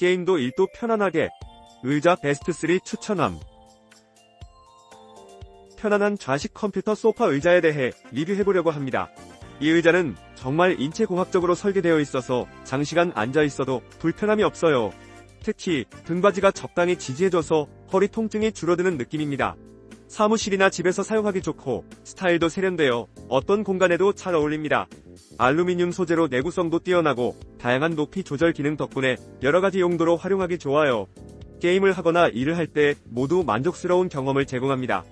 게임도 일도 편안하게. 의자 베스트 3 추천함. 편안한 좌식 컴퓨터 소파 의자에 대해 리뷰해보려고 합니다. 이 의자는 정말 인체공학적으로 설계되어 있어서 장시간 앉아 있어도 불편함이 없어요. 특히 등받이가 적당히 지지해줘서 허리 통증이 줄어드는 느낌입니다. 사무실이나 집에서 사용하기 좋고 스타일도 세련되어 어떤 공간에도 잘 어울립니다. 알루미늄 소재로 내구성도 뛰어나고 다양한 높이 조절 기능 덕분에 여러가지 용도로 활용하기 좋아요. 게임을 하거나 일을 할 때 모두 만족스러운 경험을 제공합니다.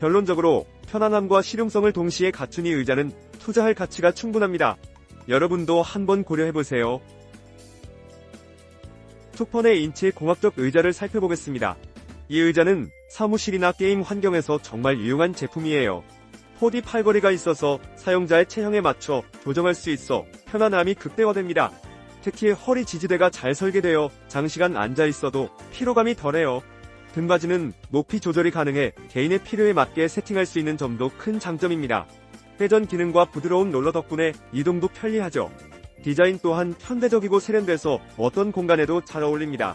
결론적으로 편안함과 실용성을 동시에 갖춘 이 의자는 투자할 가치가 충분합니다. 여러분도 한번 고려해보세요. 투펀의 인체 공학적 의자를 살펴보겠습니다. 이 의자는 사무실이나 게임 환경에서 정말 유용한 제품이에요. 4D 팔걸이가 있어서 사용자의 체형에 맞춰 조정할 수 있어 편안함이 극대화됩니다. 특히 허리 지지대가 잘 설계되어 장시간 앉아 있어도 피로감이 덜해요. 등받이는 높이 조절이 가능해 개인의 필요에 맞게 세팅할 수 있는 점도 큰 장점입니다. 회전 기능과 부드러운 롤러 덕분에 이동도 편리하죠. 디자인 또한 현대적이고 세련돼서 어떤 공간에도 잘 어울립니다.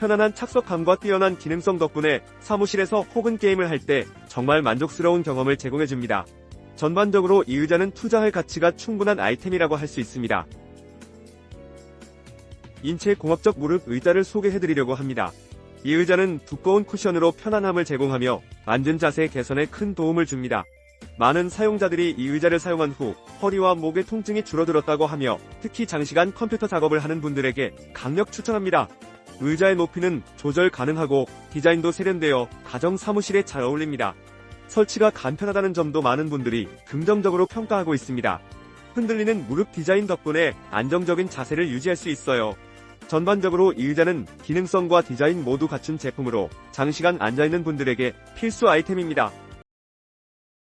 편안한 착석감과 뛰어난 기능성 덕분에 사무실에서 혹은 게임을 할 때 정말 만족스러운 경험을 제공해줍니다. 전반적으로 이 의자는 투자할 가치가 충분한 아이템이라고 할 수 있습니다. 인체 공학적 무릎 의자를 소개해드리려고 합니다. 이 의자는 두꺼운 쿠션으로 편안함을 제공하며 앉은 자세 개선에 큰 도움을 줍니다. 많은 사용자들이 이 의자를 사용한 후 허리와 목의 통증이 줄어들었다고 하며 특히 장시간 컴퓨터 작업을 하는 분들에게 강력 추천합니다. 의자의 높이는 조절 가능하고 디자인도 세련되어 가정 사무실에 잘 어울립니다. 설치가 간편하다는 점도 많은 분들이 긍정적으로 평가하고 있습니다. 흔들리는 무릎 디자인 덕분에 안정적인 자세를 유지할 수 있어요. 전반적으로 이 의자는 기능성과 디자인 모두 갖춘 제품으로 장시간 앉아있는 분들에게 필수 아이템입니다.